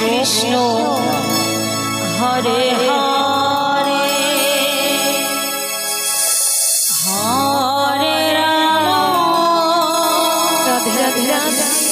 Krishna Hare Hare. Hare Ram. Radhe Radhe Radhe.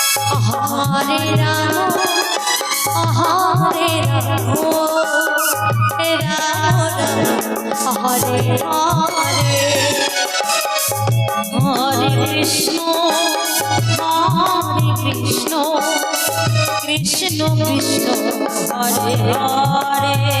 Hare Ram Hare Ram Ram Hare Krishna Krishna Hare Hare.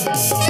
Ram Ram